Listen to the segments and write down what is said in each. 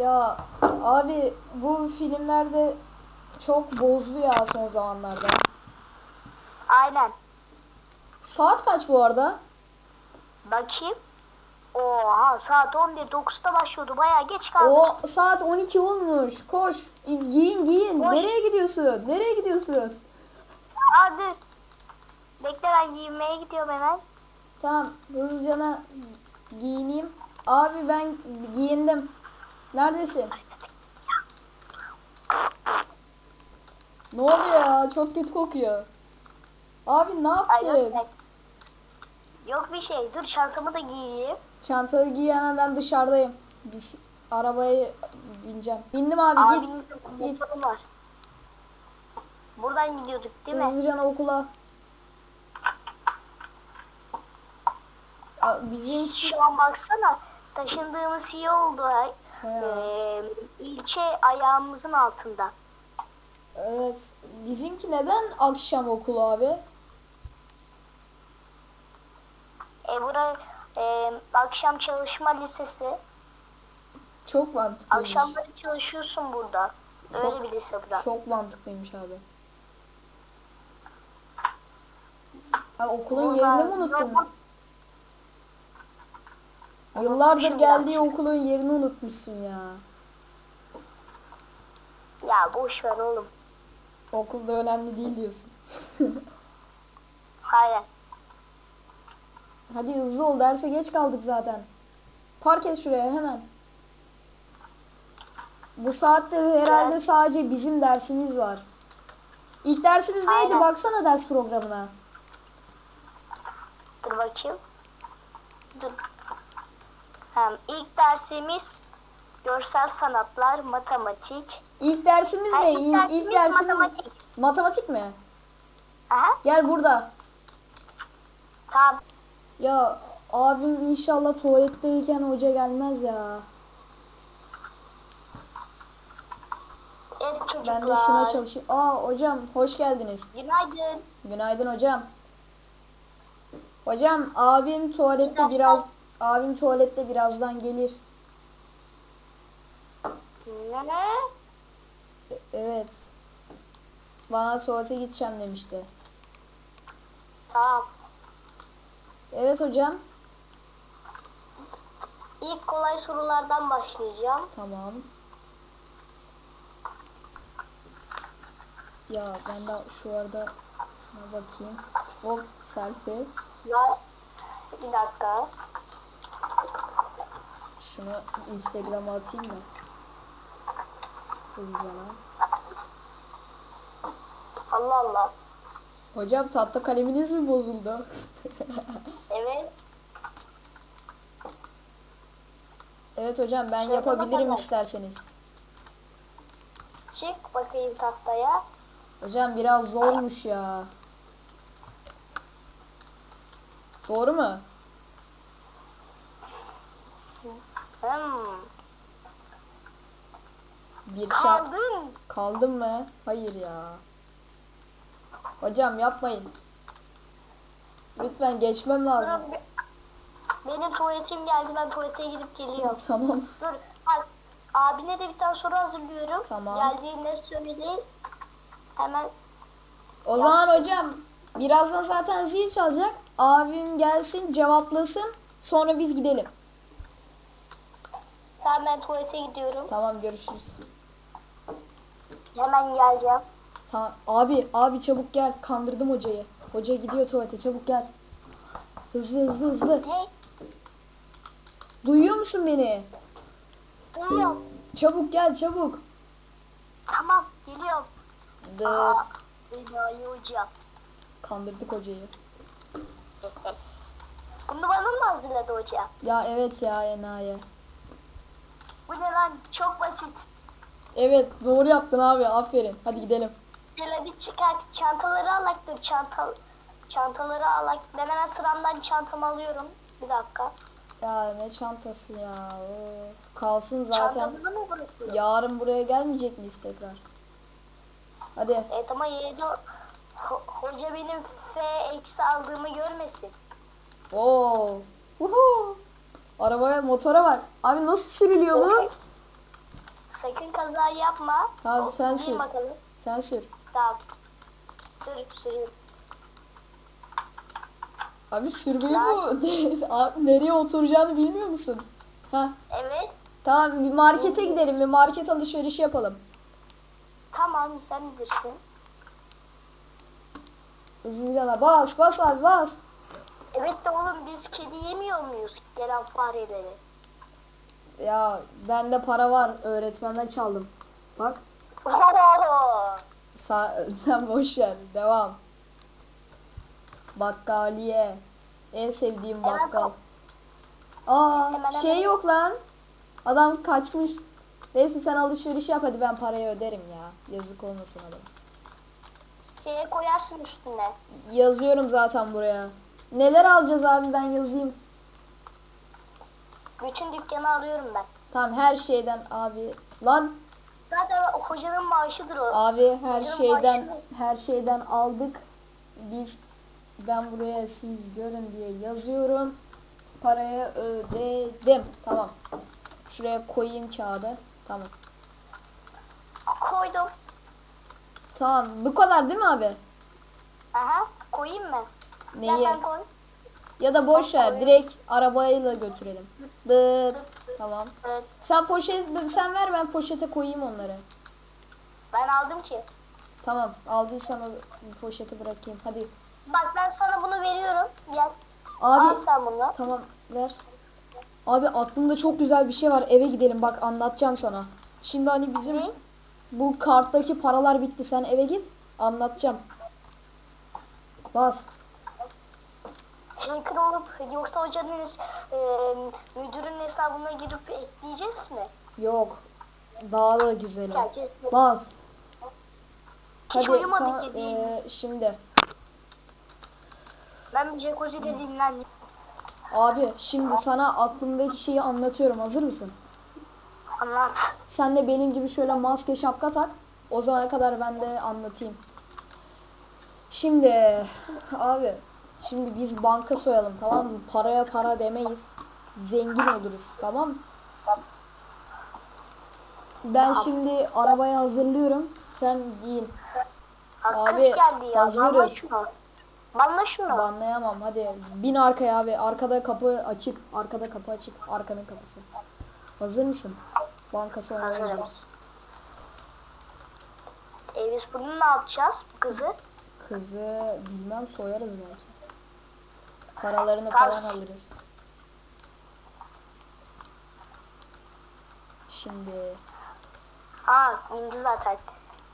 Ya abi bu filmlerde çok bozdu ya son zamanlarda. Aynen. Saat kaç bu arada? Bakayım. Oha saat 11.09'da başlıyordu. Bayağı geç kaldı. O saat 12 olmuş. Koş. İn- Giyin giyin. Koş. Nereye gidiyorsun? Nereye gidiyorsun? Dur. Bekle ben giyinmeye gidiyorum hemen. Tamam hızlıcana giyineyim. Abi ben giyindim. Neredesin? Ne oluyor ya? Çok kötü kokuyor. Abi ne yaptın? yok. Yok bir şey. Dur çantamı da giyeyim. Çantayı giy hemen ben dışarıdayım. Biz arabaya bineceğim. Bindim abi git. Abinizin Git. motoru var. Buradan gidiyorduk değil mi? Hızlıcana okula. Bizim Şu an baksana. Taşındığımız iyi oldu. Ee, ilçe ayağımızın altında. Evet. Bizimki neden akşam okulu abi? E bura e, akşam çalışma lisesi. Çok mantıklıymış. Akşamları çalışıyorsun burada. Öyle Çok- bir lise bura. Çok mantıklıymış abi. Ha okulun yerini mi unuttun? Buradan- Yıllardır geldiği okulun yerini unutmuşsun ya. Ya boş ver oğlum. Okulda önemli değil diyorsun. Hayır. Hadi hızlı ol derse geç kaldık zaten. Park et şuraya hemen. Bu saatte de herhalde Evet. sadece bizim dersimiz var. İlk dersimiz neydi? Aynen. Baksana ders programına. Dur bakayım. Dur. Hem ilk dersimiz görsel sanatlar, matematik. İlk dersimiz ne? ilk dersimiz ilk dersimiz matematik. matematik mi? Aha. Gel burada. Tamam. Ya abim inşallah tuvaletteyken hoca gelmez ya. Evet çocuklar. Ben de şuna çalışayım. Aa hocam hoş geldiniz. Günaydın. Günaydın hocam. Hocam abim tuvalette biraz abim tuvalette birazdan gelir. Ne? E- Evet. Bana tuvalete gideceğim demişti. Tamam. Evet hocam. İlk kolay sorulardan başlayacağım. Tamam. Ya ben de şu arada şuna bakayım. Hop selfie. Ya bir dakika. Şunu Instagram'a atayım mı? Hızlıca. Allah Allah. Hocam tatlı kaleminiz mi bozuldu? Evet. evet hocam ben Şöyle yapabilirim bakalım. isterseniz. Çık bakayım tahtaya. Hocam biraz zormuş ya. Doğru mu? Hmm. Bir çarp Kaldın. kaldım mı? Hayır ya. Hocam yapmayın. Lütfen geçmem lazım. Dur, Benim tuvaletim geldi. Ben tuvalete gidip geliyorum. Tamam. Dur. Bak. Abine de bir tane soru hazırlıyorum. Tamam. Geldiğinde söyle. Hemen O zaman hocam birazdan zaten zil çalacak. Abim gelsin cevaplasın. Sonra biz gidelim. Sen ben tuvalete gidiyorum. Tamam görüşürüz. Hemen geleceğim. Tamam. Abi abi çabuk gel. Kandırdım hocayı. Hoca gidiyor tuvalete çabuk gel. Hızlı hızlı hızlı. Hey. Duyuyor musun beni? Duyuyorum. Çabuk gel çabuk. Tamam. Geliyorum. Dıt. Enayi hoca. Kandırdık hocayı. Bunu bana mı hazırladı hoca? Ya evet ya enayi. Bu ne lan? Çok basit. Evet doğru yaptın abi aferin. Hadi gidelim. Gel hadi çıkar. Çantaları alak dur. Çanta, çantaları alak. Ben hemen sıramdan çantamı alıyorum. Bir dakika. Ya ne çantası ya. Of. Kalsın zaten. Çantamı mı bırakıyorum? Yarın buraya gelmeyecek miyiz tekrar? Hadi. Evet ama yedi ho- hoca benim F eksi aldığımı görmesin. Oo. Uhu. Arabaya motora bak. Abi nasıl sürülüyor bu? sakın kaza yapma. Tamam, O- sen sür. bakalım. Sen sür. Tamam. Sür sür. Abi sürmeyi bu. Abi nereye oturacağını bilmiyor musun? Ha. Evet. Tamam bir markete gidelim. Bir market alışverişi yapalım. Tamam sen bilirsin. Hızlıca bas bas abi bas. Evet de oğlum biz kedi yemiyor muyuz gelen fareleri? Ya bende para var. Öğretmenden çaldım. Bak. Sa- sen boş ver. Devam. Bakkaliye. En sevdiğim Hemen bakkal. Aa Hemen şey hemen. yok lan. Adam kaçmış. Neyse sen alışveriş yap hadi ben parayı öderim ya. Yazık olmasın adam. Şeye koyarsın üstüne. Yazıyorum zaten buraya. Neler alacağız abi ben yazayım. Bütün dükkanı alıyorum ben. Tamam her şeyden abi. Lan Zaten o hocanın maaşıdır o. abi her Hocam şeyden başını- her şeyden aldık. Biz ben buraya siz görün diye yazıyorum. Parayı ödedim. Tamam. Şuraya koyayım kağıdı. Tamam. Koydum. Tamam. Bu kadar değil mi abi? Aha koyayım mı? Neyi? Ya da boş ver. Direkt arabayla götürelim. Dıt. Tamam. Evet. Sen poşet sen ver ben poşete koyayım onları. Ben aldım ki. Tamam. Aldıysan o poşeti bırakayım. Hadi. Bak ben sana bunu veriyorum. Gel. Abi Al sen bunu. Tamam ver. Abi aklımda çok güzel bir şey var. Eve gidelim bak anlatacağım sana. Şimdi hani bizim Ne? bu karttaki paralar bitti. Sen eve git. Anlatacağım. Bas. Hacker olup yoksa hocanın e, müdürün hesabına girip ekleyeceğiz mi? Yok. Daha da güzeli. Herkes Bas. Hiç Hadi ya, ee, şimdi. Ben bir jacuzzi'de dinlendim. Abi şimdi sana aklımdaki şeyi anlatıyorum. Hazır mısın? Anlat. Sen de benim gibi şöyle maske şapka tak. O zamana kadar ben de anlatayım. Şimdi abi şimdi biz banka soyalım tamam mı? Paraya para demeyiz. Zengin oluruz tamam mı? Ben şimdi arabayı hazırlıyorum. Sen giyin. Abi, geldi ya. hazırız. Banla şunu. Banlayamam hadi. Bin arkaya abi. Arkada kapı açık. Arkada kapı açık. Arkanın kapısı. Hazır mısın? Banka soymaya Hazırım. gidiyoruz. E biz bunu ne yapacağız bu kızı? Kızı bilmem soyarız belki. Paralarını falan alırız. Şimdi Ha indi zaten.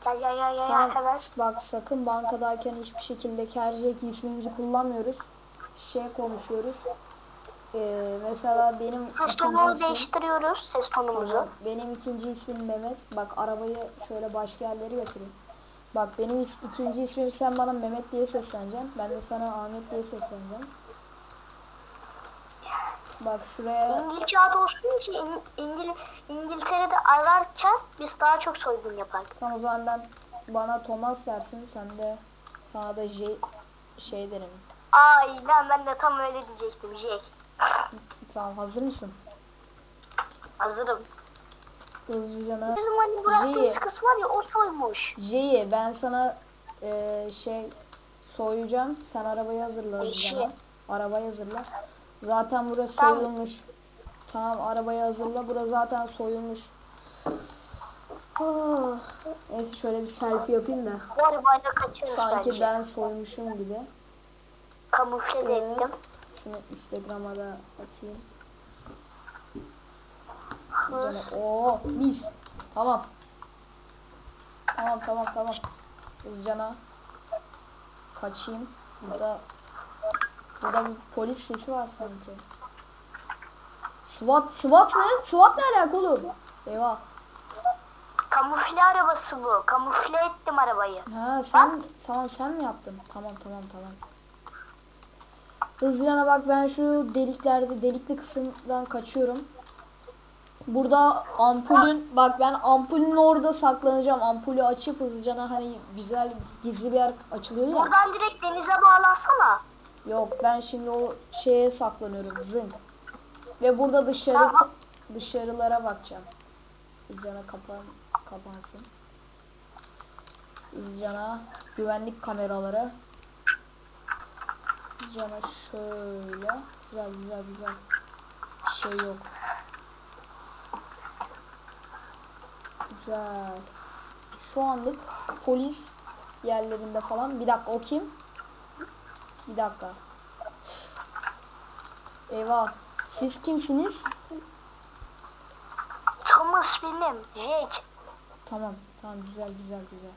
Gel gel gel gel tamam hemen. bak sakın bankadayken hiçbir şekilde Kercek ismimizi kullanmıyoruz. Şey konuşuyoruz. Ee, mesela benim Ses tonunu ismim değiştiriyoruz. Ses tonumuzu. Tamam. Benim ikinci ismim Mehmet. Bak arabayı şöyle başka yerlere götüreyim. Bak benim is- ikinci ismim sen bana Mehmet diye sesleneceksin. Ben de sana Ahmet diye sesleneceğim. Bak şuraya İngilizce adı olsun ki İng- İngil İngiltere'de ararken biz daha çok soygun yapardık. tam o zaman ben bana Thomas dersin. Sen de sana da J şey derim. Aynen ben de tam öyle diyecektim. Jack. Tamam hazır mısın? Hazırım. Hızlıcana Bizim hani bıraktığımız J. kız var ya o soymuş. J'yi ben sana eee, şey soyacağım. Sen arabayı hazırla hızlıcana. Eşi. Arabayı hazırla. Zaten burası Tamam. soyulmuş. Tamam arabayı hazırla. Burası zaten soyulmuş. Ah, Neyse şöyle bir selfie yapayım da. Bu arabayla kaçıyoruz Sanki bence. ben soymuşum gibi. Kamufle de Evet. ettim. Şunu Instagram'a da atayım. Hızlıca. Oo mis. Tamam. Tamam tamam tamam. Hızlıcana. Kaçayım. Burada burada polis sesi var sanki. SWAT, SWAT ne? SWAT ne alaka oğlum? Eyvah. Kamufle arabası bu. Kamufle ettim arabayı. Ha sen tamam sen mi yaptın? Tamam tamam tamam. Hızlıcana bak ben şu deliklerde delikli kısımdan kaçıyorum. Burada ampulün bak ben ampulün orada saklanacağım. Ampulü açıp hızlıcana hani güzel gizli bir yer açılıyor ya. Buradan direkt denize bağlansana. Yok ben şimdi o şeye saklanıyorum zınk. Ve burada dışarı dışarılara bakacağım. Hızlıcana kapan kapansın. Hızlıcana güvenlik kameraları. Hızlıcana şöyle. Güzel güzel güzel. Şey yok. Güzel. Şu anlık polis yerlerinde falan. Bir dakika o kim? Bir dakika. Eyvah. Siz kimsiniz? Thomas benim. Jake. Tamam. Tamam güzel güzel güzel.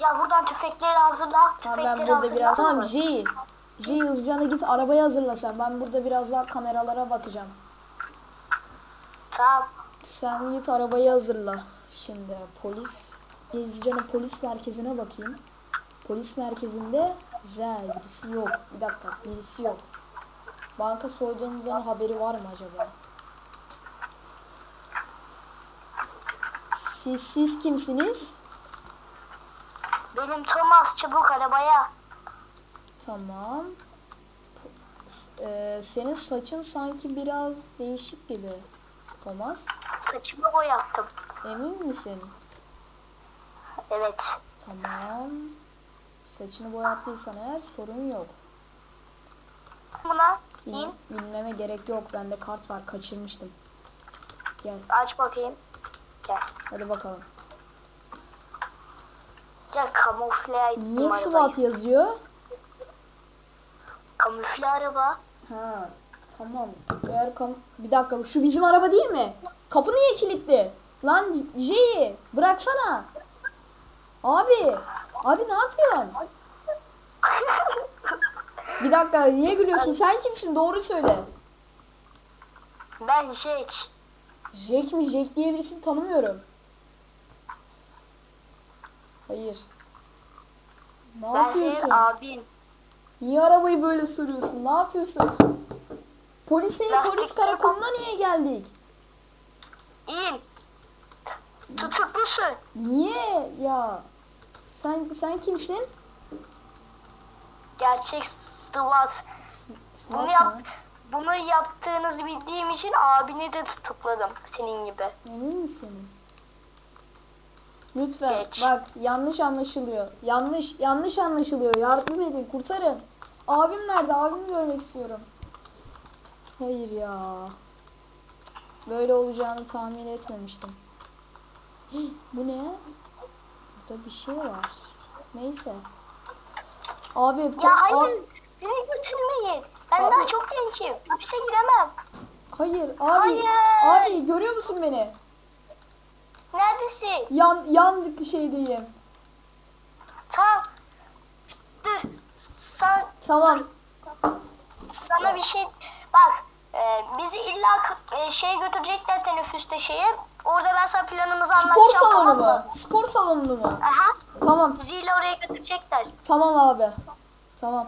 Ya buradan tüfekleri hazırla. Tamam ben burada hazırla. biraz... Tamam J. J hızlıcana git arabayı hazırla sen. Ben burada biraz daha kameralara bakacağım. Tamam. Sen git arabayı hazırla. Şimdi polis. Hızlıcana polis merkezine bakayım. Polis merkezinde güzel birisi yok. Bir dakika birisi yok. Banka soyduğundan haberi var mı acaba? Siz, siz kimsiniz? Benim Thomas çabuk arabaya. Tamam. Eee, senin saçın sanki biraz değişik gibi. Thomas, Saçımı boyattım. emin misin? Evet. Tamam. Saçını boyattıysan eğer sorun yok. Buna Bil- in. bilmeme gerek yok. Bende kart var. Kaçırmıştım. Gel. Aç bakayım. Gel. Hadi bakalım. Gel kamufle ettim Niye arabayı. SWAT yazıyor? Kamufle araba. Ha, tamam. Eğer kam bir dakika şu bizim araba değil mi? Kapı niye kilitli? Lan J bıraksana. Abi, abi ne yapıyorsun? Bir dakika niye gülüyorsun? Sen kimsin? Doğru söyle. Ben Jake. Jack mi? Jack diye birisini tanımıyorum. Hayır. Ne Ben yapıyorsun? abin. Niye arabayı böyle sürüyorsun? Ne yapıyorsun? Polise, polis karakoluna niye geldik? İn. Tutuklusun. Niye ya? Sen sen kimsin? Gerçek SWAT. S- Bunu, SWAT yap, mı? bunu yaptığınızı bildiğim için abini de tutukladım. Senin gibi. Emin misiniz? Lütfen Geç. bak yanlış anlaşılıyor. Yanlış yanlış anlaşılıyor. Yardım edin kurtarın. Abim nerede? Abimi görmek istiyorum. Hayır ya. Böyle olacağını tahmin etmemiştim. Hih, Bu ne? Burada bir şey var. Neyse. Abi Ya hayır. Beni götürmeyin. Ben Abi. daha çok gençim. Hapise giremem. hayır abi. Hayır. Abi görüyor musun beni? Neredesin? Yan yan şeydeyim. Tamam. Dur. Sen, Tamam. sana bir şey... Bak. e, bizi illa e, şeye götürecekler teneffüste şeye. Orada ben sana planımızı Spor anlatacağım. salonu tamam mu? Spor salonu mu? Aha. Tamam. İlla oraya götürecekler. Tamam abi. Tamam.